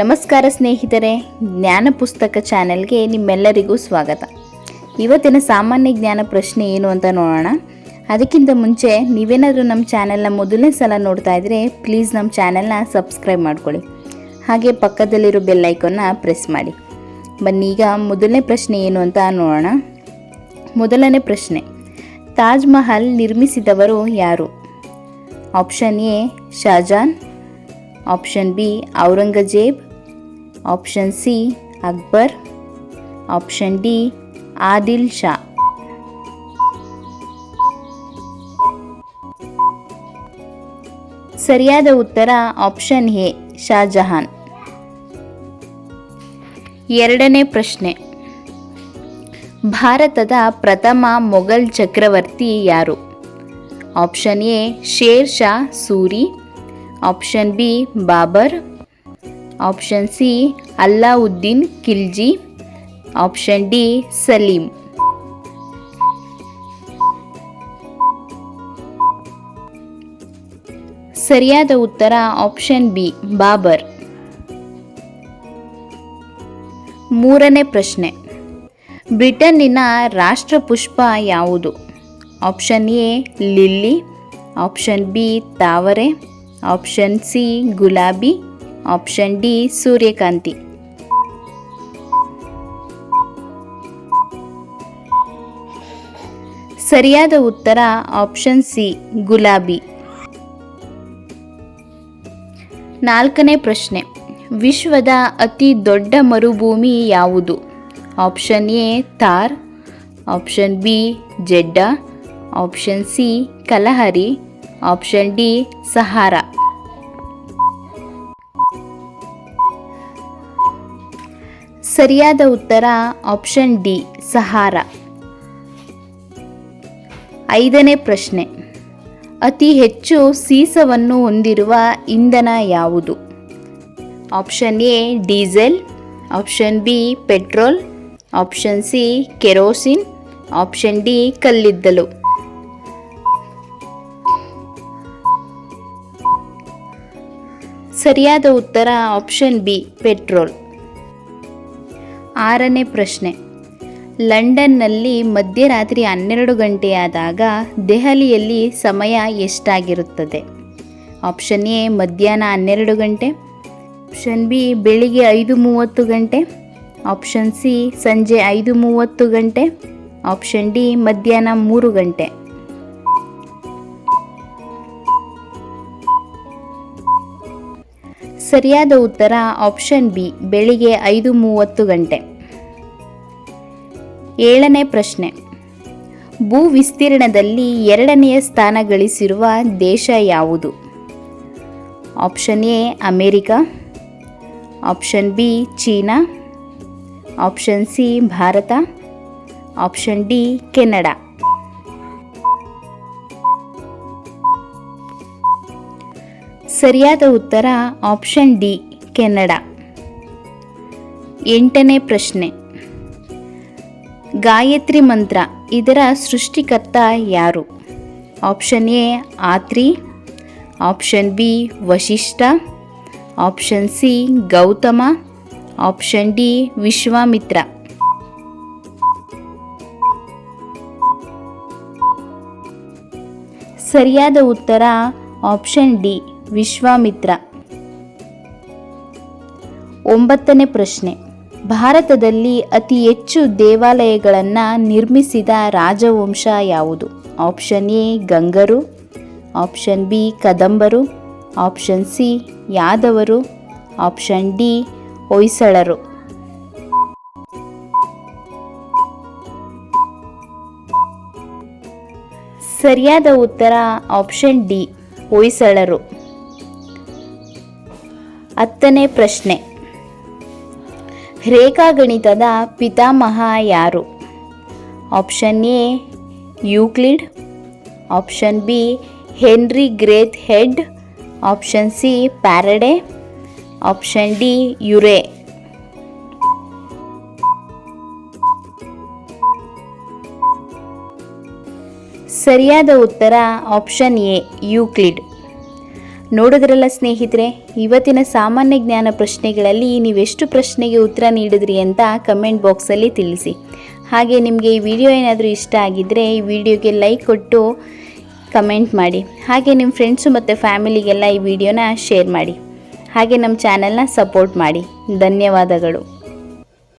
ನಮಸ್ಕಾರ ಸ್ನೇಹಿತರೆ, ಜ್ಞಾನ ಪುಸ್ತಕ ಚಾನೆಲ್ಗೆ ನಿಮ್ಮೆಲ್ಲರಿಗೂ ಸ್ವಾಗತ. ಇವತ್ತಿನ ಸಾಮಾನ್ಯ ಜ್ಞಾನ ಪ್ರಶ್ನೆ ಏನು ಅಂತ ನೋಡೋಣ. ಅದಕ್ಕಿಂತ ಮುಂಚೆ ನೀವೇನಾದರೂ ನಮ್ಮ ಚಾನೆಲ್ನ ಮೊದಲನೇ ಸಲ ನೋಡ್ತಾ ಇದ್ದರೆ ಪ್ಲೀಸ್ ನಮ್ಮ ಚಾನೆಲ್ನ ಸಬ್ಸ್ಕ್ರೈಬ್ ಮಾಡ್ಕೊಳ್ಳಿ. ಹಾಗೆ ಪಕ್ಕದಲ್ಲಿರೋ ಬೆಲ್ ಐಕಾನ್ನ ಪ್ರೆಸ್ ಮಾಡಿ. ಬನ್ನಿ, ಈಗ ಮೊದಲನೇ ಪ್ರಶ್ನೆ ಏನು ಅಂತ ನೋಡೋಣ. ಮೊದಲನೇ ಪ್ರಶ್ನೆ, ತಾಜ್ ಮಹಲ್ ನಿರ್ಮಿಸಿದವರು ಯಾರು? Option A Shahjahan option B Aurangzeb option C Akbar option D Adil Shah ಸರಿಯಾದ ಉತ್ತರ ಆಪ್ಷನ್ ಎ ಶಾಜಹಾನ್ ಎರಡನೇ ಪ್ರಶ್ನೆ. ಭಾರತದ ಪ್ರಥಮ ಮೊಘಲ್ ಚಕ್ರವರ್ತಿ ಯಾರು? Option A Sher Shah, Suri. Option B Babur option C Alauddin Khilji option D Salim ಸರಿಯಾದ ಉತ್ತರ ಆಪ್ಷನ್ ಬಿ ಬಾಬರ್ ಮೂರನೇ ಪ್ರಶ್ನೆ. ಬ್ರಿಟನ್ನಿನ ರಾಷ್ಟ್ರಪುಷ್ಪ ಯಾವುದು? Option A lily option B ತಾವರೆ ಆಪ್ಷನ್ ಸಿ ಗುಲಾಬಿ. ಆಪ್ಷನ್ ಡಿ ಸೂರ್ಯಕಾಂತಿ. ಸರಿಯಾದ ಉತ್ತರ ಆಪ್ಷನ್ ಸಿ ಗುಲಾಬಿ. ನಾಲ್ಕನೇ ಪ್ರಶ್ನೆ. ವಿಶ್ವದ ಅತಿ ದೊಡ್ಡ ಮರುಭೂಮಿ ಯಾವುದು? Option A Thar option B Jeddah. Option C Kalahari. Option D Sahara ಸರಿಯಾದ ಉತ್ತರ ಆಪ್ಷನ್ ಡಿ ಸಹಾರ ಐದನೇ ಪ್ರಶ್ನೆ. ಅತಿ ಹೆಚ್ಚು ಸೀಸವನ್ನು ಹೊಂದಿರುವ ಇಂಧನ ಯಾವುದು? Option A diesel option B petrol option C kerosene option D ಕಲ್ಲಿದ್ದಲು. ಸರಿಯಾದ ಉತ್ತರ ಆಪ್ಷನ್ ಬಿ ಪೆಟ್ರೋಲ್ ಆರನೇ ಪ್ರಶ್ನೆ. ಲಂಡನ್ನಲ್ಲಿ ಮಧ್ಯರಾತ್ರಿ ಹನ್ನೆರಡು ಗಂಟೆಯಾದಾಗ ದೆಹಲಿಯಲ್ಲಿ ಸಮಯ ಎಷ್ಟಾಗಿರುತ್ತದೆ? ಆಪ್ಷನ್ ಎ ಮಧ್ಯಾಹ್ನ ಹನ್ನೆರಡು ಗಂಟೆ. ಆಪ್ಷನ್ ಬಿ ಬೆಳಿಗ್ಗೆ ಐದು ಮೂವತ್ತು ಗಂಟೆ. ಆಪ್ಷನ್ ಸಿ ಸಂಜೆ ಐದು ಮೂವತ್ತು ಗಂಟೆ. ಆಪ್ಷನ್ ಡಿ ಮಧ್ಯಾಹ್ನ ಮೂರು ಗಂಟೆ. ಸರಿಯಾದ ಉತ್ತರ ಆಪ್ಷನ್ ಬಿ, ಬೆಳಿಗ್ಗೆ ಐದು ಮೂವತ್ತು ಗಂಟೆ. ಏಳನೇ ಪ್ರಶ್ನೆ. ಭೂ ವಿಸ್ತೀರ್ಣದಲ್ಲಿ ಎರಡನೆಯ ಸ್ಥಾನ ಗಳಿಸಿರುವ ದೇಶ ಯಾವುದು? Option A, America. Option B, China. Option C, Bharat. Option D, Canada. ಸರಿಯಾದ ಉತ್ತರ ಆಪ್ಷನ್ ಡಿ, ಕೆನಡಾ. ಎಂಟನೇ ಪ್ರಶ್ನೆ. ಗಾಯತ್ರಿ ಮಂತ್ರ, ಇದರ ಸೃಷ್ಟಿಕರ್ತ ಯಾರು? Option A, Atri. Option B, Vasishtha. Option C, Gautama. Option D, Vishwamitra. ಸರಿಯಾದ ಉತ್ತರ ಆಪ್ಷನ್ ಡಿ. ವಿಶ್ವಾಮಿತ್ರ. ಒಂಬತ್ತನೇ ಪ್ರಶ್ನೆ. ಭಾರತದಲ್ಲಿ ಅತಿ ಹೆಚ್ಚು ದೇವಾಲಯಗಳನ್ನು ನಿರ್ಮಿಸಿದ ರಾಜವಂಶ ಯಾವುದು? ಆಪ್ಷನ್ ಎ, ಗಂಗರು, ಆಪ್ಷನ್ ಬಿ, ಕದಂಬರು, ಆಪ್ಷನ್ ಸಿ, ಯಾದವರು, ಆಪ್ಷನ್ ಡಿ, ಹೊಯ್ಸಳರು. ಸರಿಯಾದ ಉತ್ತರ ಆಪ್ಷನ್ ಡಿ, ಹೊಯ್ಸಳರು. ಹತ್ತನೇ ಪ್ರಶ್ನೆ. ರೇಖಾಗಣಿತದ ಪಿತಾಮಹ ಯಾರು? Option A, Euclid. Option B, Henry Greathead. Option C Faraday option D, ಯುರೆ. ಸರಿಯಾದ ಉತ್ತರ ಆಪ್ಷನ್ ಎ, ಯೂಕ್ಲಿಡ್. ನೋಡಿದ್ರಲ್ಲ ಸ್ನೇಹಿತರೆ, ಇವತ್ತಿನ ಸಾಮಾನ್ಯ ಜ್ಞಾನ ಪ್ರಶ್ನೆಗಳಲ್ಲಿ ನೀವೆಷ್ಟು ಪ್ರಶ್ನೆಗೆ ಉತ್ತರ ನೀಡಿದ್ರಿ ಅಂತ ಕಮೆಂಟ್ ಬಾಕ್ಸಲ್ಲಿ ತಿಳಿಸಿ. ಹಾಗೆ ನಿಮಗೆ ಈ ವಿಡಿಯೋ ಏನಾದರೂ ಇಷ್ಟ ಆಗಿದ್ದರೆ ಈ ವಿಡಿಯೋಗೆ ಲೈಕ್ ಕೊಟ್ಟು ಕಮೆಂಟ್ ಮಾಡಿ. ಹಾಗೆ ನಿಮ್ಮ ಫ್ರೆಂಡ್ಸು ಮತ್ತು ಫ್ಯಾಮಿಲಿಗೆಲ್ಲ ಈ ವಿಡಿಯೋನ ಶೇರ್ ಮಾಡಿ. ಹಾಗೆ ನಮ್ಮ ಚಾನಲ್ನ ಸಪೋರ್ಟ್ ಮಾಡಿ. ಧನ್ಯವಾದಗಳು.